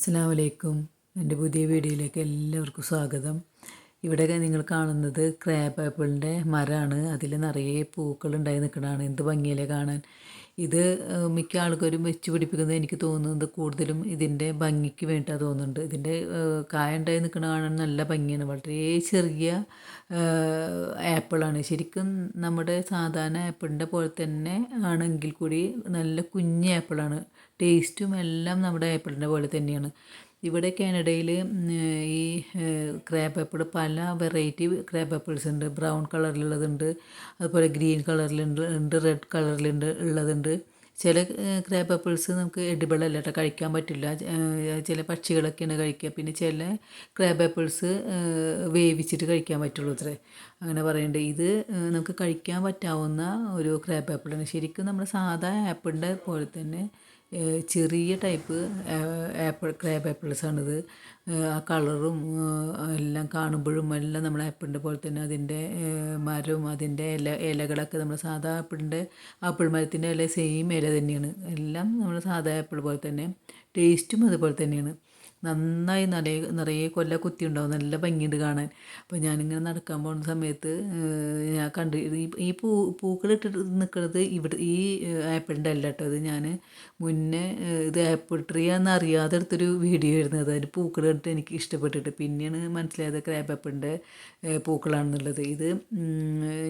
അസ്സാം വലൈക്കും എന്റെ പുതിയ വീഡിയോയിലേക്ക് എല്ലാവർക്കും സ്വാഗതം. ഇവിടെ നിങ്ങൾ കാണുന്നത് ക്രാബ് ആപ്പിളിന്റെ മരമാണ്. അതിൽ നിറയെ പൂക്കൾ ഉണ്ടായി നിൽക്കണതാണ് എന്ത് ഭംഗിയിലെ കാണാൻ. ഇത് മിക്ക ആൾക്കാരും വെച്ച് പിടിപ്പിക്കുന്നത് എനിക്ക് തോന്നുന്നത് കൂടുതലും ഇതിന്റെ ഭംഗിക്ക് വേണ്ടിയിട്ടാണ് തോന്നുന്നുണ്ട്. ഇതിന്റെ കായണ്ടായി നിൽക്കുന്ന കാണാൻ നല്ല ഭംഗിയാണ്. വളരെ ചെറിയ ആപ്പിളാണ്. ശരിക്കും നമ്മുടെ സാധാരണ ആപ്പിളിന്റെ പോലെ തന്നെ ആണെങ്കിൽ കൂടി നല്ല കുഞ്ഞ് ആപ്പിളാണ്. ടേസ്റ്റും എല്ലാം നമ്മുടെ ആപ്പിളിന്റെ പോലെ തന്നെയാണ്. ഇവിടെ കാനഡയിൽ ഈ ക്രാബ് ആപ്പിൾ പല വെറൈറ്റി ക്രാബ് ആപ്പിൾസ് ഉണ്ട്. ബ്രൗൺ കളറിലുള്ളതുണ്ട്. അതുപോലെ ഗ്രീൻ കളറിലുണ്ട് ഉണ്ട് റെഡ് കളറിലുണ്ട് ഉള്ളതുണ്ട്. ചില ക്രാബ് ആപ്പിൾസ് നമുക്ക് എഡിബിൾ അല്ല കേട്ടോ കഴിക്കാൻ പറ്റില്ല. ചില പക്ഷികളൊക്കെയാണ് കഴിക്കുക. പിന്നെ ചില ക്രാബ് ആപ്പിൾസ് വേവിച്ചിട്ട് കഴിക്കാൻ പറ്റുള്ളൂ അത്രേ. അങ്ങനെ പറയുന്നുണ്ട് ഇത് നമുക്ക് കഴിക്കാൻ പറ്റാവുന്ന ഒരു ക്രാബ് ആപ്പിളാണ് ശരിക്കും നമ്മൾ സാധാ ആപ്പിളിന്റെ പോലെ തന്നെ ചെറിയ ടൈപ്പ് ആപ്പിൾ ക്രാബ് ആപ്പിൾസാണിത് ആ കളറും എല്ലാം കാണുമ്പോഴും എല്ലാം നമ്മൾ ആപ്പിളിന്റെ പോലെ തന്നെ അതിന്റെ മരവും അതിന്റെ ഇല ഇലകളൊക്കെ നമ്മൾ സാധാ ആപ്പിളിന്റെ ആപ്പിൾ മരത്തിന്റെ ഇല സെയിം ഇല തന്നെയാണ്. എല്ലാം നമ്മൾ സാധാ ആപ്പിൾ പോലെ തന്നെ ടേസ്റ്റും അതുപോലെ തന്നെയാണ്. നന്നായി നിറയെ നിറയെ കൊല്ല കുത്തി ഉണ്ടാവും നല്ല ഭംഗിയുണ്ട് കാണാൻ. അപ്പോൾ ഞാനിങ്ങനെ നടക്കാൻ പോകുന്ന സമയത്ത് ഞാൻ കണ്ട് ഈ പൂ പൂക്കളിട്ടിട്ട് നിൽക്കുന്നത് ഇവിടെ ഈ ആപ്പിളിന്റെ അല്ല കേട്ടോ. അത് ഞാൻ മുന്നേ ഇത് ആപ്പിൾ ട്രീ ആണെന്ന് അറിയാതെ എടുത്തൊരു വീഡിയോ ആയിരുന്നു. അത് അതിന് പൂക്കൾ കണ്ടിട്ട് എനിക്ക് ഇഷ്ടപ്പെട്ടിട്ട്. പിന്നെയാണ് മനസ്സിലായത് ക്രാബ് ആപ്പിളിന്റെ പൂക്കളാണെന്നുള്ളത്. ഇത്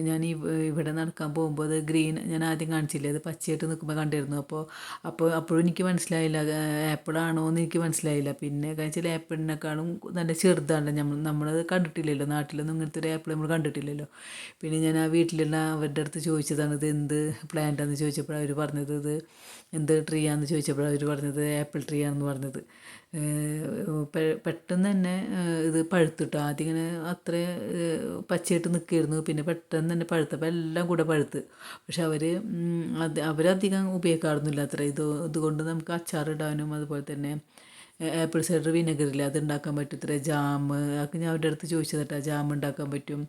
ഞാൻ ഇവിടെ നടക്കാൻ പോകുമ്പോൾ അത് ഗ്രീൻ ഞാൻ ആദ്യം കാണിച്ചില്ല? അത് പച്ചയായിട്ട് നിൽക്കുമ്പോൾ കണ്ടിരുന്നു. അപ്പോൾ അപ്പോൾ അപ്പോഴും എനിക്ക് മനസ്സിലായില്ല ആപ്പിളാണോ എന്ന് എനിക്ക് മനസ്സിലായില്ല. പിന്നെ കഴിച്ചാൽ ആപ്പിളിനേക്കാളും നല്ല ചെറുതാണ് നമ്മൾ നമ്മളത് കണ്ടിട്ടില്ലല്ലോ. നാട്ടിലൊന്നും ഇങ്ങനത്തെ ഒരു ആപ്പിൾ നമ്മൾ കണ്ടിട്ടില്ലല്ലോ. പിന്നെ ഞാൻ ആ വീട്ടിലുള്ള അവരുടെ അടുത്ത് ചോദിച്ചതാണ് ഇത് എന്ത് പ്ലാന്റാന്ന് ചോദിച്ചപ്പോൾ അവർ പറഞ്ഞത്. ഇത് എന്ത് ട്രീ ആണെന്ന് ചോദിച്ചപ്പോൾ അവർ പറഞ്ഞത്. ആപ്പിൾ ട്രീ ആണെന്ന് പറഞ്ഞത് പെട്ടെന്ന് തന്നെ ഇത് പഴുത്തിട്ടു. ആദ്യം ഇങ്ങനെ അത്ര പച്ചയായിട്ട് നിൽക്കുകയായിരുന്നു പിന്നെ പെട്ടെന്ന് തന്നെ പഴുത്തപ്പോൾ എല്ലാം കൂടെ പഴുത്ത്. പക്ഷെ അവർ അത് അവരധികം ഉപയോഗിക്കാറൊന്നുമില്ല അത്ര. ഇത് ഇതുകൊണ്ട് നമുക്ക് അച്ചാറിടാനും അതുപോലെ തന്നെ ആപ്പിൾ സൈഡർ വിനെഗറിൽ അത് ഉണ്ടാക്കാൻ പറ്റും ഇത്ര ജാം അതൊക്കെ ഞാൻ അവരുടെ അടുത്ത് ചോദിച്ചത് കേട്ടോ ജാം ഉണ്ടാക്കാൻ പറ്റും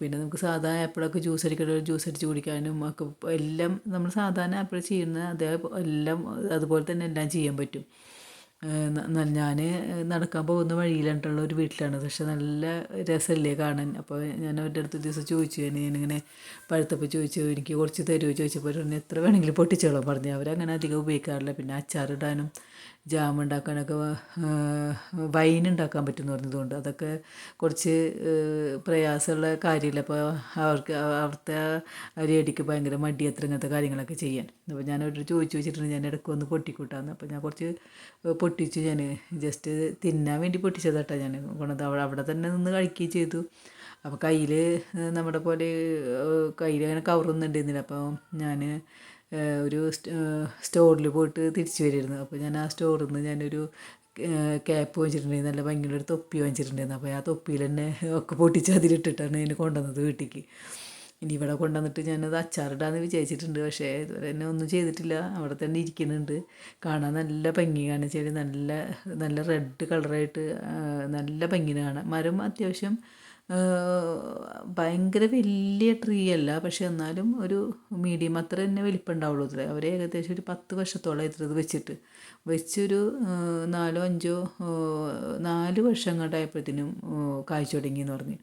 പിന്നെ നമുക്ക് സാധാരണ ആപ്പിളൊക്കെ ജ്യൂസ് അടിക്കാൻ ജ്യൂസ് അടിച്ച് കുടിക്കാനും ഒക്കെ എല്ലാം നമ്മൾ സാധാരണ ആപ്പിൾ ചെയ്യുന്ന അതേ എല്ലാം അതുപോലെ തന്നെ എല്ലാം ചെയ്യാൻ പറ്റും. ഞാൻ നടക്കാൻ പോകുന്ന വഴിയിലാണ്ടുള്ള ഒരു വീട്ടിലാണ്. പക്ഷെ നല്ല രസമല്ലേ കാണാൻ. അപ്പോൾ ഞാൻ അവരുടെ അടുത്ത് ദിവസം ചോദിച്ചു. ഞാൻ ഞാനിങ്ങനെ പഴുത്തപ്പോൾ ചോദിച്ചു എനിക്ക് കുറച്ച് തരുമോ? ചോദിച്ചപ്പോൾ പറഞ്ഞു എത്ര വേണമെങ്കിലും പൊട്ടിച്ചോളാം പറഞ്ഞു. അവരങ്ങനെ അധികം ഉപയോഗിക്കാറില്ല. പിന്നെ അച്ചാറിടാനും ജാം ഉണ്ടാക്കാനൊക്കെ വൈൻ ഉണ്ടാക്കാൻ പറ്റുമെന്ന് പറഞ്ഞതുകൊണ്ട് അതൊക്കെ കുറച്ച് പ്രയാസമുള്ള കാര്യമില്ല. അപ്പോൾ അവർക്ക് അവിടുത്തെ അരിയടിക്ക് ഭയങ്കര മടി അത്ര ഇങ്ങനത്തെ കാര്യങ്ങളൊക്കെ ചെയ്യാൻ. അപ്പോൾ ഞാൻ അവരോട് ചോദിച്ചു വെച്ചിട്ടുണ്ട് ഞാൻ ഇടയ്ക്ക് ഒന്ന് പൊട്ടിക്കൂട്ടാന്ന്. അപ്പോൾ ഞാൻ കുറച്ച് പൊട്ടിച്ചു ഞാൻ. ജസ്റ്റ് തിന്നാൻ വേണ്ടി പൊട്ടിച്ചതാട്ടാ ഞാൻ. കൊണ്ടത് അവിടെ അവിടെ തന്നെ നിന്ന് കഴിക്കുകയും ചെയ്തു. അപ്പോൾ കയ്യിൽ നമ്മുടെ പോലെ കയ്യിൽ അങ്ങനെ കവറൊന്നും ഉണ്ടായിരുന്നില്ല അപ്പോൾ ഞാൻ ഒരു സ്റ്റോറിൽ പോയിട്ട് തിരിച്ചു വരുമായിരുന്നു അപ്പോൾ ഞാൻ ആ സ്റ്റോറിൽ നിന്ന് ഞാനൊരു ക്യാപ്പ് വാങ്ങിച്ചിട്ടുണ്ടായിരുന്നു. നല്ല ഭംഗിയുള്ള ഒരു തൊപ്പി വാങ്ങിച്ചിട്ടുണ്ടായിരുന്നു. അപ്പോൾ ആ തൊപ്പിയിൽ തന്നെ ഒക്കെ പൊട്ടിച്ച് അതിലിട്ടിട്ടാണ് എന്നെ കൊണ്ടുവന്നത് വീട്ടിലേക്ക് ഇനി ഇവിടെ കൊണ്ടുവന്നിട്ട് ഞാനത് അച്ചാറിടാന്ന് വിചാരിച്ചിട്ടുണ്ട്. പക്ഷേ ഇതുവരെ തന്നെ ഒന്നും ചെയ്തിട്ടില്ല. അവിടെ തന്നെ ഇരിക്കുന്നുണ്ട്. കാണാൻ നല്ല ഭംഗി കാണാൻ ചെടി നല്ല നല്ല റെഡ് കളറായിട്ട് നല്ല ഭംഗിയാണ് മരം അത്യാവശ്യം ഭയങ്കര വലിയ ട്രീ അല്ല. പക്ഷെ എന്നാലും ഒരു മീഡിയം അത്ര തന്നെ വലിപ്പം ഉണ്ടാവുള്ളൂ അവർ ഏകദേശം ഒരു പത്ത് വർഷത്തോളം ഇത്ര ഇത് വെച്ചിട്ട്. വെച്ചൊരു നാലോ അഞ്ചോ നാല് വർഷം കണ്ടായപ്പോഴത്തേനും കായ്ച്ചു തുടങ്ങി എന്ന് പറഞ്ഞു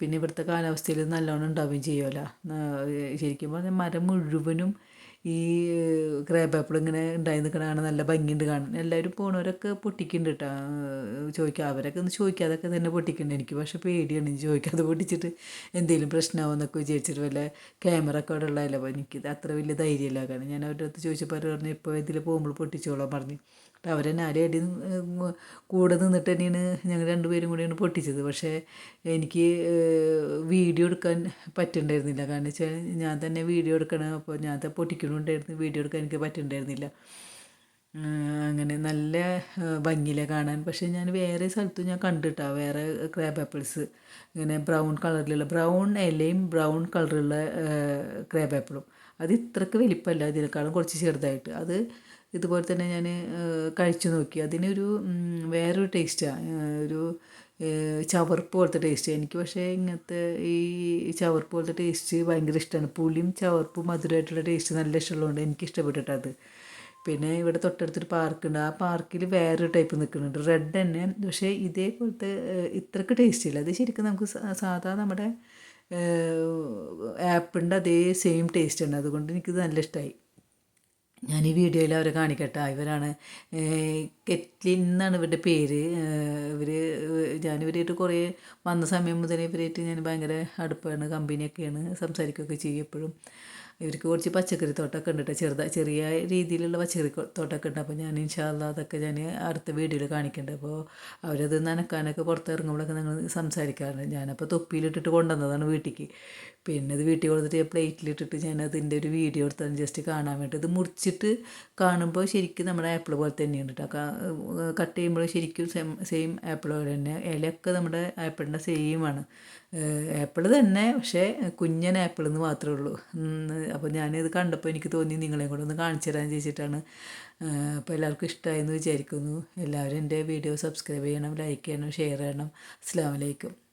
പിന്നെ ഇവിടുത്തെ കാലാവസ്ഥയിൽ നല്ലോണം ഉണ്ടാവുകയും ചെയ്യുമല്ലോ ശരിക്കും പറഞ്ഞാൽ മരം മുഴുവനും ഈ ക്രാബ് ആപ്പിൾ ഇങ്ങനെ ഉണ്ടായി നിൽക്കണ നല്ല ഭംഗിയുണ്ട് കാണാൻ. എല്ലാവരും പോണവരൊക്കെ പൊട്ടിക്കുന്നുണ്ട് കേട്ടോ ചോദിക്കുക അവരൊക്കെ ഒന്ന് ചോദിക്കാതൊക്കെ തന്നെ പൊട്ടിക്കുന്നുണ്ട് എനിക്ക് പക്ഷേ പേടിയാണ് ചോദിക്കാതെ പൊട്ടിച്ചിട്ട് എന്തെങ്കിലും പ്രശ്നമാവുമെന്നൊക്കെ വിചാരിച്ചിട്ട് വല്ല ക്യാമറ ഒക്കെ അവിടെ ഉള്ളതല്ല? അപ്പോൾ എനിക്കിത് അത്ര വലിയ ധൈര്യമില്ല. കാരണം ഞാൻ അവരുടെ അടുത്ത് ചോദിച്ചപ്പോൾ അവർ പറഞ്ഞു ഇപ്പോൾ ഇതിൽ പോകുമ്പോൾ പൊട്ടിച്ചോളാം പറഞ്ഞു. അവരെ നാല് അടി കൂടെ നിന്നിട്ട് തന്നെയാണ് ഞങ്ങൾ രണ്ടുപേരും കൂടിയാണ് പൊട്ടിച്ചത്. പക്ഷേ എനിക്ക് വീഡിയോ എടുക്കാൻ പറ്റുന്നുണ്ടായിരുന്നില്ല കാരണം വെച്ചാൽ ഞാൻ തന്നെ വീഡിയോ എടുക്കണം അപ്പോൾ ഞാൻ പൊട്ടിക്കണുണ്ടായിരുന്നു. വീഡിയോ എടുക്കാൻ എനിക്ക് പറ്റുന്നുണ്ടായിരുന്നില്ല അങ്ങനെ നല്ല ഭംഗിയിലെ കാണാൻ. പക്ഷേ ഞാൻ വേറെ സ്ഥലത്തും ഞാൻ കണ്ടിട്ടാ. വേറെ ക്രാബ് ആപ്പിൾസ് ഇങ്ങനെ ബ്രൗൺ കളറിലുള്ള ബ്രൗൺ ഇലയും ബ്രൗൺ കളറുള്ള ക്രാബ് ആപ്പിളും അത് ഇത്രക്ക് വലിപ്പമല്ല ഇതിനേക്കാളും കുറച്ച് ചെറുതായിട്ട്. അത് ഇതുപോലെ തന്നെ ഞാൻ കഴിച്ചു നോക്കി. അതിനൊരു വേറൊരു ടേസ്റ്റാണ് ഒരു ചവർപ്പ് പോലത്തെ ടേസ്റ്റ്. എനിക്ക് പക്ഷേ ഇങ്ങനത്തെ ഈ ചവർപ്പ് പോലത്തെ ടേസ്റ്റ് ഭയങ്കര ഇഷ്ടമാണ് പുളിയും ചവർപ്പും മധുരമായിട്ടുള്ള ടേസ്റ്റ് നല്ല ഇഷ്ടമുള്ളതുകൊണ്ട് എനിക്ക് ഇഷ്ടപ്പെട്ടിട്ടത് പിന്നെ ഇവിടെ തൊട്ടടുത്തൊരു പാർക്കുണ്ട്. ആ പാർക്കിൽ വേറൊരു ടൈപ്പ് നിൽക്കുന്നുണ്ട്. റെഡ് തന്നെ. പക്ഷേ ഇതേപോലത്തെ ഇത്രക്ക് ടേസ്റ്റ് ഇല്ല. അത് ശരിക്കും നമുക്ക് സാധാ നമ്മുടെ ആപ്പിന്റെ അതേ സെയിം ടേസ്റ്റ് ഉണ്ട് അതുകൊണ്ട് എനിക്കിത് നല്ല ഇഷ്ടമായി ഞാൻ ഈ വീഡിയോയിൽ അവരെ കാണിക്കട്ടെ. ഇവരാണ് കെറ്റ്ലിൻ എന്നാണ് ഇവരുടെ പേര്. ഇവർ ഞാൻ ഇവരായിട്ട് കുറേ വന്ന സമയം മുതലേ ഇവരായിട്ട് ഞാൻ ഭയങ്കര അടുപ്പാണ് കമ്പനിയൊക്കെയാണ് സംസാരിക്കുകയൊക്കെ ചെയ്യും എപ്പോഴും. ഇവർക്ക് കുറച്ച് പച്ചക്കറി തോട്ടമൊക്കെ ഉണ്ട് കേട്ടോ. ചെറുതാ ചെറിയ രീതിയിലുള്ള പച്ചക്കറി തോട്ടമൊക്കെ ഉണ്ട്. അപ്പോൾ ഞാൻ ഇൻഷാല്ല അതൊക്കെ ഞാൻ അടുത്ത വീഡിയോയിൽ കാണിക്കുന്നുണ്ട് അപ്പോൾ അവരത് നനക്കാനൊക്കെ പുറത്ത് ഇറങ്ങുമ്പോഴൊക്കെ ഞങ്ങൾ സംസാരിക്കാറുണ്ട്. ഞാനപ്പോൾ തൊപ്പിയിലിട്ടിട്ട് കൊണ്ടുവന്നതാണ് വീട്ടിലേക്ക് പിന്നെ ഇത് വീട്ടിൽ കൊടുത്തിട്ട് പ്ലേറ്റിലിട്ടിട്ട് ഞാൻ അതിന്റെ ഒരു വീഡിയോ എടുത്തത് ജസ്റ്റ് കാണാൻ വേണ്ടി. ഇത് മുറിച്ചിട്ട് കാണുമ്പോൾ ശരിക്കും നമ്മുടെ ആപ്പിൾ പോലെ തന്നെയാണ് കേട്ടോ. കട്ട് ചെയ്യുമ്പോൾ ശരിക്കും സെയിം സെയിം ആപ്പിൾ പോലെ തന്നെ ഇലയൊക്കെ നമ്മുടെ ആപ്പിളിന്റെ സെയിമാണ്. ആപ്പിൾ തന്നെ പക്ഷേ കുഞ്ഞൻ ആപ്പിൾ എന്ന് മാത്രമേ ഉള്ളൂ. അപ്പോൾ ഞാനിത് കണ്ടപ്പോൾ എനിക്ക് തോന്നി നിങ്ങളെയും കൂടെ ഒന്ന് കാണിച്ചു തരാൻ ചോദിച്ചിട്ടാണ്. അപ്പോൾ എല്ലാവർക്കും ഇഷ്ടമായെന്ന് വിചാരിക്കുന്നു. എല്ലാവരും എന്റെ വീഡിയോ സബ്സ്ക്രൈബ് ചെയ്യണം ലൈക്ക് ചെയ്യണം ഷെയർ ചെയ്യണം. അസ്സാം വലൈക്കും